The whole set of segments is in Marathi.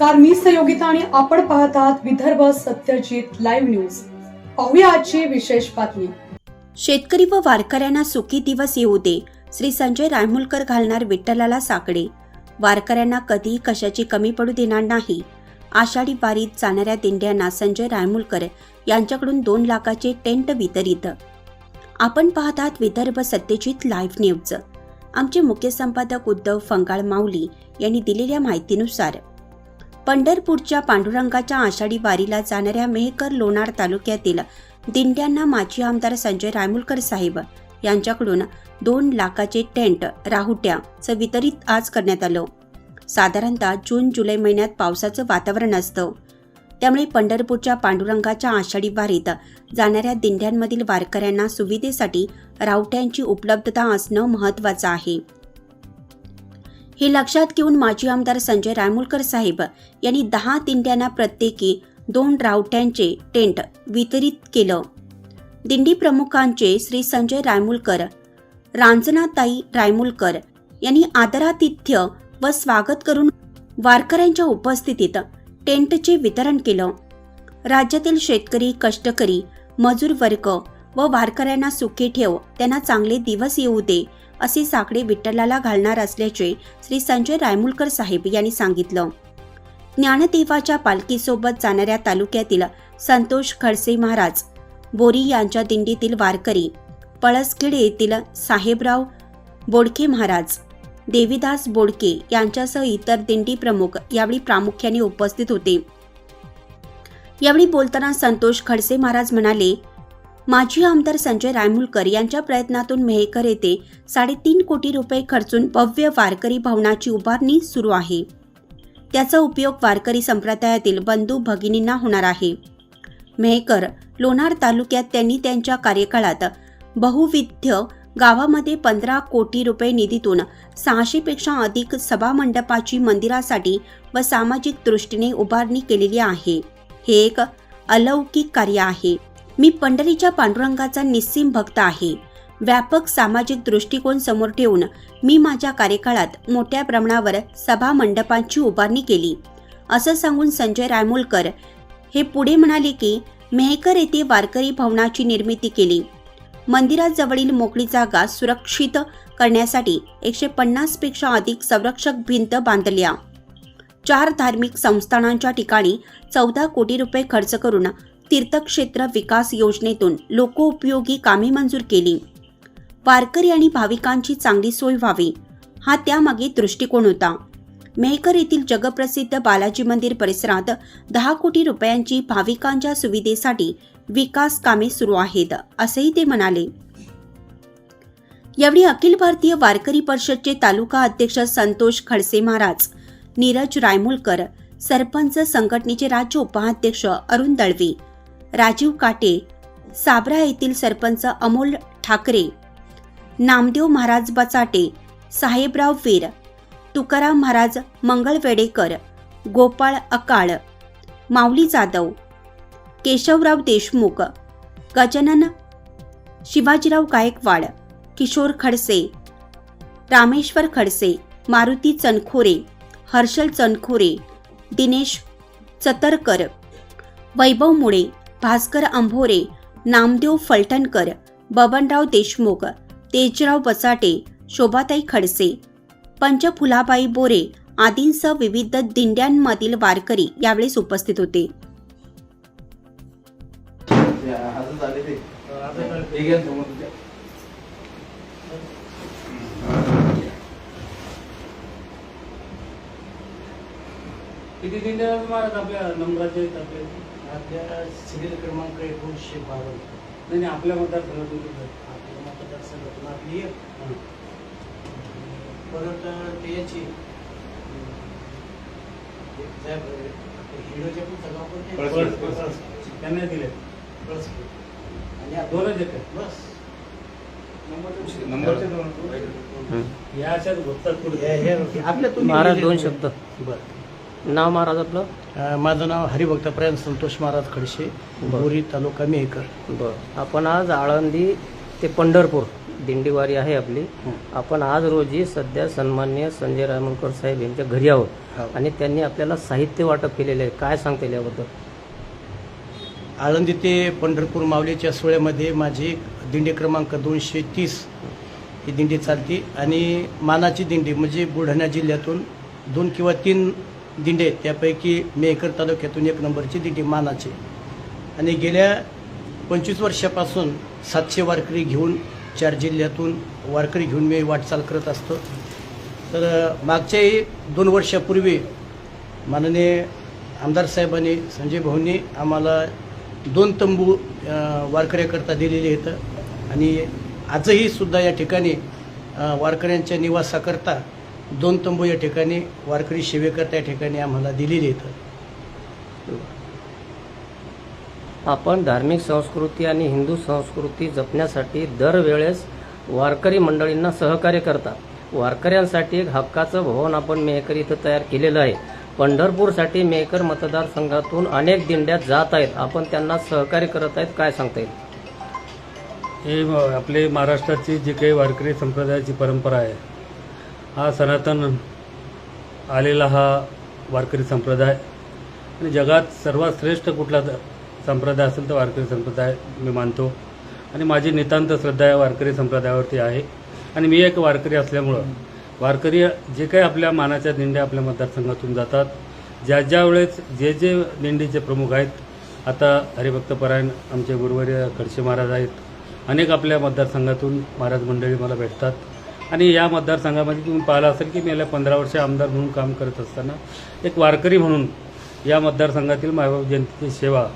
नमस्कार मी सहयोगिता आणि आपण पाहत आहात विदर्भ सत्यजित लाईव्ह न्यूज. पाहूया आजची विशेष बातमी. शेतकरी व वारकऱ्यांना सुखी दिवस येऊ दे श्री संजय रायमुलकर घालणार विठ्ठलाला साकडे. वारकऱ्यांना कधीही कशाची कमी पडू देणार नाही. आषाढी वारीत जाणाऱ्या दिंड्यांना संजय रायमुलकर यांच्याकडून दोन लाखाचे टेंट वितरित. आपण पाहत आहात विदर्भ सत्यजित लाईव्ह न्यूज. आमचे मुख्य संपादक उद्धव फंगाळ माऊली यांनी दिलेल्या माहितीनुसार पंढरपूरच्या पांडुरंगाच्या आषाढी वारीला जाणाऱ्या मेहकर लोणार तालुक्यातील दिंड्यांना माजी आमदार संजय रायमुलकर साहेब यांच्याकडून दोन लाखाचे टेंट राहुट्याचं वितरित आज करण्यात आलं. साधारणतः जून जुलै महिन्यात पावसाचं वातावरण असतं. त्यामुळे पंढरपूरच्या पांडुरंगाच्या आषाढी वारीत जाणाऱ्या दिंड्यांमधील वारकऱ्यांना सुविधेसाठी रावट्यांची उपलब्धता असणं महत्त्वाचं आहे. हे लक्षात घेऊन माजी आमदार संजय रायमुलकर साहेब यांनी दहा दिंड्यांना प्रत्येकी दोन रावट्यांचे टेंट वितरित केलं. दिंडी प्रमुखांचे श्री संजय रायमुलकर रांजनाताई रायमुलकर यांनी आदरातिथ्य व स्वागत करून वारकऱ्यांच्या उपस्थितीत टेंटचे वितरण केलं. राज्यातील शेतकरी कष्टकरी मजूर वर्ग व वारकऱ्यांना सुखी ठेव त्यांना चांगले दिवस येऊ दे असे साकडे विठ्ठलाला घालणार असल्याचे श्री संजय रायमुलकर साहेब यांनी सांगितलं. ज्ञानदेवाच्या पालखीसोबत जाणाऱ्या तालुक्यातील संतोष खडसे महाराज बोरी यांच्या दिंडीतील वारकरी पळसखेड येथील साहेबराव बोडके महाराज देवीदास बोडके यांच्यासह इतर दिंडी प्रमुख यावेळी प्रामुख्याने उपस्थित होते. यावेळी बोलताना संतोष खडसे महाराज म्हणाले माजी आमदार संजय रायमुलकर यांच्या प्रयत्नातून मेहकर येथे साडेतीन कोटी रुपये खर्चून भव्य वारकरी भवनाची उभारणी सुरू आहे. त्याचा उपयोग वारकरी संप्रदायातील बंधू भगिनींना होणार आहे. मेहकर लोणार तालुक्यात त्यांनी त्यांच्या कार्यकाळात बहुविध्य गावामध्ये पंधरा कोटी रुपये निधीतून सहाशेपेक्षा अधिक सभामंडपाची मंदिरासाठी व सामाजिक दृष्टीने उभारणी केलेली आहे. हे एक अलौकिक कार्य आहे. मी पंढरीच्या पांडुरंगाचा निस्सीम भक्त आहे. व्यापक सामाजिक दृष्टिकोन समोर ठेवून मी माझ्या कार्यकाळात मोठ्या प्रमाणावर सभा मंडपांची उभारणी केली. असं सांगून संजय रायमोलकर हे पुढे म्हणाले की मेहकर येथे वारकरी भवनाची निर्मिती केली. मंदिराजवळील मोकळी जागा सुरक्षित करण्यासाठी एकशे पन्नासपेक्षा अधिक संरक्षक भिंत बांधल्या. चार धार्मिक संस्थानांच्या ठिकाणी चौदा कोटी रुपये खर्च करून तीर्थक्षेत्र विकास योजनेतून लोकोपयोगी कामे मंजूर केली. वारकरी आणि भाविकांची चांगली सोय व्हावी हा त्यामागे दृष्टिकोन होता. मेहकर येथील जगप्रसिद्ध बालाजी मंदिर परिसरात दहा कोटी रुपयांची भाविकांच्या सुविधेसाठी विकास कामे सुरू आहेत असेही ते म्हणाले. यावेळी अखिल भारतीय वारकरी परिषदचे तालुका अध्यक्ष संतोष खडसे महाराज नीरज रायमुलकर सरपंच संघटनेचे राज्य उपाध्यक्ष अरुण दळवी राजीव काटे साबरा येथील सरपंच अमोल ठाकरे नामदेव महाराज बचाटे साहेबराव वीर तुकाराम महाराज मंगळवेडेकर गोपाळ अकाळ माऊली जाधव केशवराव देशमुख गजानन शिवाजीराव गायकवाड किशोर खडसे रामेश्वर खडसे मारुती चनखोरे हर्षल चनखोरे दिनेश चतरकर वैभव मुळे भास्कर अंभोरे नामदेव फलटणकर बबनराव देशमुख तेजराव बचाटे शोभाताई खडसे पंचफुलाबाई बोरे आदींसह विविध दिंड्यांमधील वारकरी यावेळेस उपस्थित होते. किती दिंड्या महाराज आपल्या नंबराचे आहेत आपल्या सिरियल क्रमांक एकोणीसशे बावन्न नाही नाही, आपल्या मतदारसंघातून कुठं? आपल्या मतदारसंघातून आपली एक परत ते याची हिरोच्या. त्यांना दिले. पळस. आणि दोनच येते बस. नंबरचे या अशाच पुढे हे- हे- महाराज दोन शब्द. बरं. नाव महाराज आपलं? अं, माझं नाव हरिभक्तप्रायण संतोष महाराज खडसे बरं. तालुका मेहकर. बरं. आपण आज आळंदी ते पंढरपूर दिंडीवारी आहे आपली. हं. आपण आज रोजी सध्या सन्मान्य संजय रायमुलकर साहेब यांच्या घरी आहोत. हो. आणि त्यांनी आपल्याला साहित्य वाटप केलेले आहे. काय सांगता येईल याबद्दल? आळंदी ते पंढरपूर माऊलीच्या सोहळ्यामध्ये माझी दिंडी क्रमांक दोनशे तीस ही दिंडी चालते. आणि मानाची दिंडी म्हणजे बुलढाणा जिल्ह्यातून दोन किंवा तीन दिंडे आहेत. त्यापैकी मेहकर तालुक्यातून एक नंबरची दिंडी मानाची. आणि गेल्या पंचवीस वर्षापासून सातशे वारकरी घेऊन चार जिल्ह्यातून वारकरी घेऊन मी वाटचाल करत असतो. तर मागच्याही दोन वर्षापूर्वी माननीय आमदार साहेबांनी संजय भाऊंनी आम्हाला दोन तंबू वारकऱ्याकरता दिलेले आहेत. आणि आजही सुद्धा या ठिकाणी वारकऱ्यांच्या निवासाकरता दोन तंबू या ठिकाणी वारकरी सेवेकरता या ठिकाणी आम्हाला दिलेले आहेत. आपण धार्मिक संस्कृती आणि हिंदू संस्कृती जपण्यासाठी दरवेळेस वारकरी मंडळींना सहकार्य करता वारकऱ्यांसाठी एक हक्काचं भवन आपण मेहकर इथं तयार केलेलं आहे. पंढरपूरसाठी मेहकर मतदारसंघातून अनेक दिंड्या जात आहेत. आपण त्यांना सहकार्य करत आहेत काय सांगता येईल? हे आपले महाराष्ट्राची जी काही वारकरी संप्रदायाची परंपरा आहे हा सनातन आलेला हा वारकरी संप्रदाय. आणि जगात सर्वात श्रेष्ठ कुठला संप्रदाय असेल तर वारकरी संप्रदाय मी मानतो. आणि माझी नितांत श्रद्धा या वारकरी संप्रदायावरती आहे. आणि मी एक वारकरी असल्यामुळं वारकरी जे काही आपल्या मानाच्या दिंड्या आपल्या मतदारसंघातून जातात. ज्या ज्या वेळेस जे जे दिंडीचे प्रमुख आहेत आता हरिभक्तपरायण आमचे गुरुवर्य खडसे महाराज आहेत. अनेक आपल्या मतदारसंघातून महाराज मंडळी मला भेटतात. आणि या मतदारसंघामध्ये तुम्ही पाहिलं असेल की मी गेल्या पंधरा वर्ष आमदार म्हणून काम करत असताना एक वारकरी म्हणून या मतदारसंघातील मायबाप जयंतीची सेवा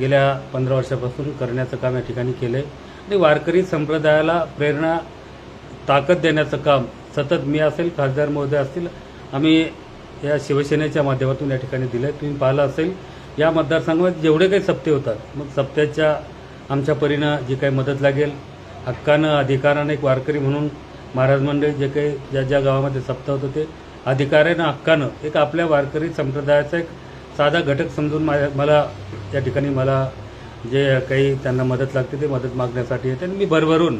गेल्या पंधरा वर्षापासून करण्याचं काम या ठिकाणी केलं आहे आणि वारकरी संप्रदायाला प्रेरणा ताकद देण्याचं काम सतत मी असेल खासदार महोदय असतील आम्ही या शिवसेनेच्या माध्यमातून या ठिकाणी दिलं आहे तुम्ही पाहिलं असेल या मतदारसंघात जेवढे काही सप्ते होतात मग सप्त्याच्या आमच्या परीनं जी काही मदत लागेल हक्कानं अधिकारानं एक वारकरी म्हणून महाराज मंडळी जे काही ज्या ज्या गावामध्ये सप्ताह होतं ते अधिकाऱ्यानं हक्कानं एक आपल्या वारकरी संप्रदायाचा एक साधा घटक समजून माझ्या मला या ठिकाणी मला जे काही त्यांना मदत लागते ते मदत मागण्यासाठी येते. आणि मी भरभरून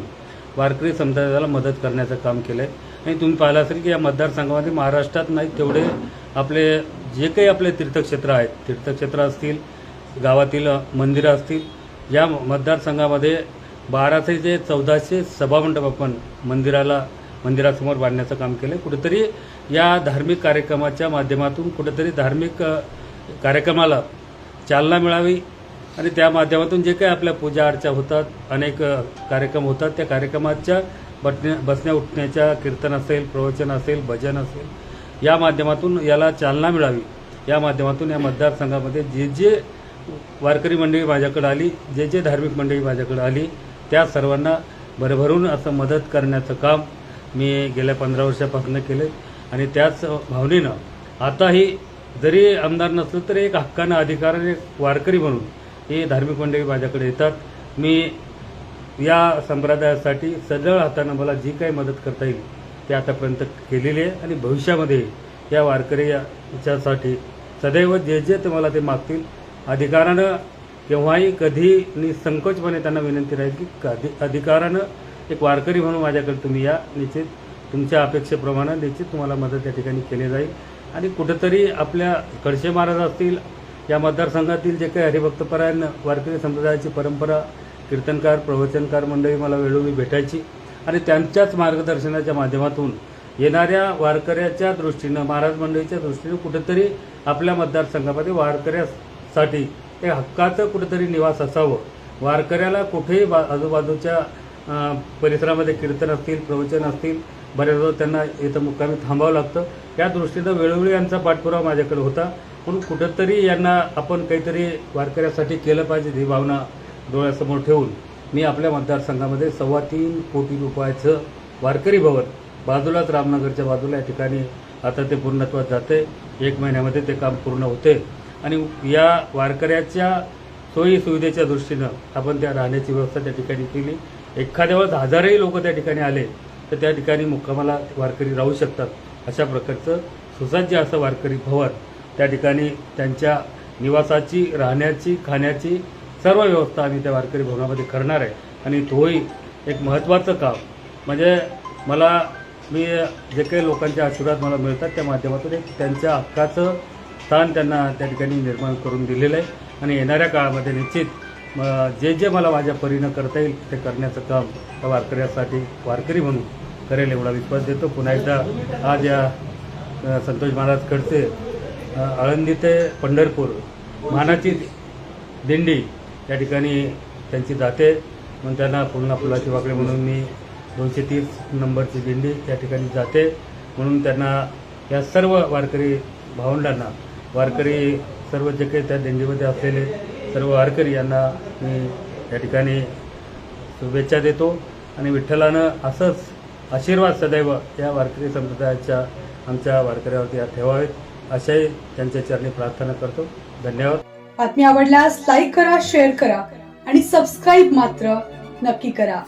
वारकरी संप्रदायाला मदत करण्याचं काम केलं आहे आणि तुम्ही पाहिलं असेल की या मतदारसंघामध्ये महाराष्ट्रात नाही तेवढे आपले जे काही आपले तीर्थक्षेत्र आहेत तीर्थक्षेत्र असतील गावातील मंदिरं असतील या मतदारसंघामध्ये बाराशे ते चौदाशे सभामंडप आपण मंदिराला मंदिरासमोर बांधण्याचं काम केलं कुठेतरी या धार्मिक कार्यक्रमाच्या माध्यमातून कुठेतरी धार्मिक कार्यक्रमाला चालना मिळावी आणि त्या माध्यमातून जे काही आपल्या पूजा अर्चा होतात अनेक कार्यक्रम होतात त्या कार्यक्रमाच्या बटण्या बसण्या उठण्याच्या कीर्तन असेल प्रवचन असेल भजन असेल या माध्यमातून याला चालना मिळावी. या माध्यमातून या मतदारसंघामध्ये जे जे वारकरी मंडळी माझ्याकडे आली जे जे धार्मिक मंडळी माझ्याकडे आली त्या सर्वांना भरभरून असं मदत करण्याचं काम मी गेल्या पंधरा वर्षापासून केलं आणि त्याच भावनेनं आताही जरी आमदार नसलं तरी एक हक्कानं अधिकाराने वारकरी म्हणून हे धार्मिक मंडळी माझ्याकडे येतात. मी या संप्रदायासाठी सजळ हातानं मला जी काही मदत करता येईल ते आतापर्यंत केलेली आहे. आणि भविष्यामध्ये या वारकरी याच्यासाठी सदैव जे जे ते मला ते मागतील अधिकारानं केव्हाही कधी निसंकोचपणे त्यांना विनंती राहील की कधी अधिकारानं एक वारकरी म्हणून माझ्याकडे तुम्ही या. निश्चित तुमच्या अपेक्षेप्रमाणे निश्चित तुम्हाला मदत त्या ठिकाणी केली जाईल. आणि कुठंतरी आपल्या खडसे महाराज असतील या मतदारसंघातील जे काही हरिभक्तपरायण वारकरी संप्रदायाची परंपरा कीर्तनकार प्रवचनकार मंडळी मला वेळोवेळी भेटायची आणि त्यांच्याच मार्गदर्शनाच्या माध्यमातून येणाऱ्या वारकऱ्याच्या दृष्टीनं महाराज मंडळीच्या दृष्टीनं कुठंतरी आपल्या मतदारसंघामध्ये वारकऱ्यासाठी हे हक्काचं कुठंतरी निवास असावं. वारकऱ्याला कुठेही बा आजूबाजूच्या परिसरामध्ये कीर्तन असतील प्रवचन असतील बऱ्याचदा त्यांना इथं मुक्कामी थांबावं लागतं. या दृष्टीनं वेळोवेळी यांचा पाठपुरावा माझ्याकडे होता. म्हणून कुठंतरी यांना आपण काहीतरी वारकऱ्यासाठी केलं पाहिजे ही भावना डोळ्यासमोर ठेवून मी आपल्या मतदारसंघामध्ये सव्वा तीन कोटी रुपयाचं वारकरी भवन बाजूलाच रामनगरच्या बाजूला या ठिकाणी आता ते पूर्णत्वात जाते. एक महिन्यामध्ये ते काम पूर्ण होते. आणि या वारकऱ्याच्या सोयी सुविधेच्या दृष्टीनं आपण त्या राहण्याची व्यवस्था त्या ठिकाणी केली. एखाद्या वेळेस हजारही लोक त्या ठिकाणी आले तर त्या ठिकाणी मुक्कामाला वारकरी राहू शकतात. अशा प्रकारचं सुसज्ज असं वारकरी भवन त्या ठिकाणी त्यांच्या निवासाची राहण्याची खाण्याची सर्व व्यवस्था आम्ही त्या वारकरी भवनामध्ये करणार आहे. आणि तोही एक महत्त्वाचं काम. म्हणजे मला मी जे काही लोकांचे आशीर्वाद मला मिळतात त्या माध्यमातून एक त्यांच्या हक्काचं स्थान त्यांना त्या ठिकाणी निर्माण करून दिलेलं आहे. आणि येणाऱ्या काळामध्ये निश्चित जे जे मला माझ्या परीनं करता येईल ते करण्याचं काम त्या वारकऱ्यासाठी वारकरी म्हणून करेल एवढा विश्वास देतो. पुन्हा एकदा आज या संतोष महाराज कडचे आळंदी ते पंढरपूर मानाची दिंडी या ठिकाणी त्यांची जाते. म्हणून त्यांना पूर्ण फुलाची वाकडे म्हणून मी दोनशे तीस नंबरची दिंडी या ठिकाणी जाते. म्हणून त्यांना या सर्व वारकरी भावंडांना वारकरी सर्व जे काही त्या दिंडीमध्ये असलेले सर्व वारकरी यांना मी या ठिकाणी शुभेच्छा देतो. आणि विठ्ठलानं असंच आशीर्वाद सदैव या वारकरी संप्रदायाच्या आमच्या वारकऱ्यावरती ठेवावेत. अशाही त्यांच्या चरणी प्रार्थना करतो. धन्यवाद. बातमी आवडल्यास लाईक करा शेअर करा आणि सबस्क्राईब मात्र नक्की करा.